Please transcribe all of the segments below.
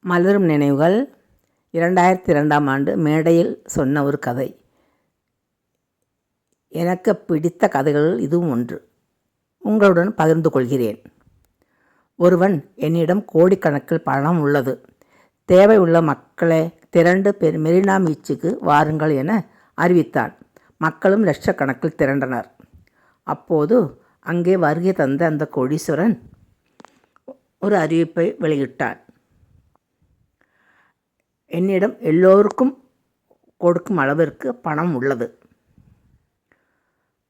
மலரும் நினைவுகள். இரண்டாயிரத்தி இரண்டாம் ஆண்டு மேடையில் சொன்ன ஒரு கதை. எனக்கு பிடித்த கதைகளில் இதுவும் ஒன்று. உங்களுடன் பகிர்ந்து கொள்கிறேன். ஒருவன் என்னிடம் கோடிக்கணக்கில் பணம் உள்ளது. தேவை உள்ள மக்களை திரண்டு பெரு மெரினா மீச்சுக்கு வாருங்கள் என அறிவித்தான். மக்களும் லட்சக்கணக்கில் திரண்டனர். அப்போது அங்கே வருகை தந்த அந்த கோடீஸ்வரன் ஒரு அறிவிப்பை வெளியிட்டான் என்னிடம் எல்லோருக்கும் கொடுக்கும் அளவிற்கு பணம் உள்ளது.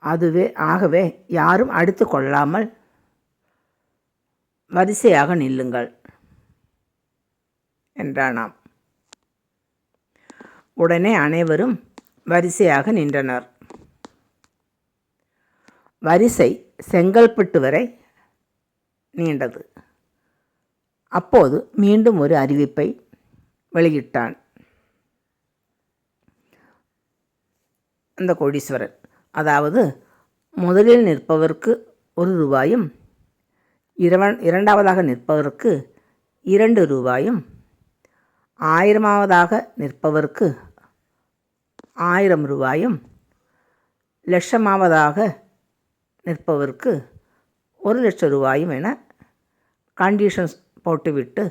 அதுவே ஆகவே யாரும் அடித்து கொள்ளாமல் வரிசையாக நில்லுங்கள் என்றானாம். உடனே அனைவரும் வரிசையாக நின்றனர். வரிசை செங்கல்பட்டு வரை நீண்டது. அப்போது மீண்டும் ஒரு அறிவிப்பை வெளியிட்டான். அந்த கோடீஸ்வரன் அதாவது முதலில் நிற்பவருக்கு ஒரு ரூபாயும் இரவன் இரண்டாவதாக நிற்பவருக்கு இரண்டு ரூபாயும் ஆயிரமாவதாக நிற்பவருக்கு ஆயிரம் ரூபாயும் லட்சமாவதாக நிற்பவருக்கு ஒரு லட்சம் ரூபாயும் என கண்டிஷன்ஸ் போட்டுவிட்டு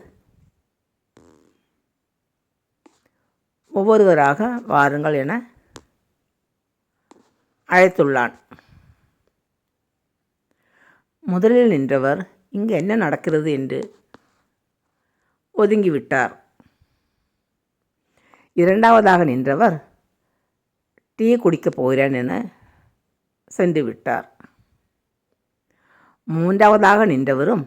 ஒவ்வொருவராக வாருங்கள் என அழைத்துள்ளான். முதலில் நின்றவர் இங்கு என்ன நடக்கிறது? என்று ஒதுங்கிவிட்டார். இரண்டாவதாக நின்றவர் டீ குடிக்கப் போகிறேன் என சென்று விட்டார் மூன்றாவதாக நின்றவரும்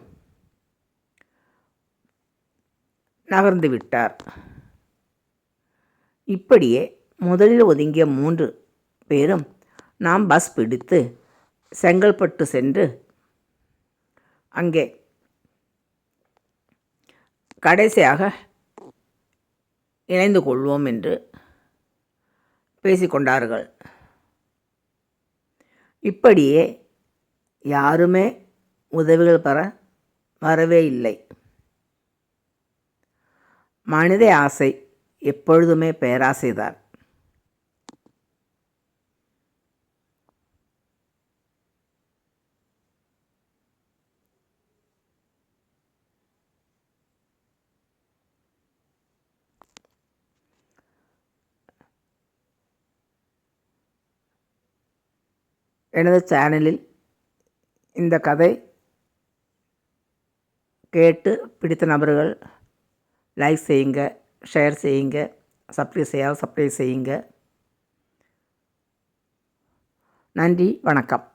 நகர்ந்து விட்டார் இப்படியே முதலில் ஒதுங்கிய மூன்று பேரும் நாம் பஸ் பிடித்து செங்கல்பட்டு சென்று அங்கே கடைசியாக இணைந்து கொள்வோம் என்று பேசிக்கொண்டார்கள். இப்படியே யாருமே உதவிகள் பெற வரவே இல்லை. மனித ஆசை எப்பொழுதுமே பேராசைதான். எனது சேனலில் இந்த கதை கேட்டு பிடித்த நபர்கள் லைக் செய்யுங்க. ஷேர் செய்யுங்க. சப்ஸ்கிரைப் செய்யாத சப்ஸ்கிரைப் செய்யுங்க. நன்றி வணக்கம்.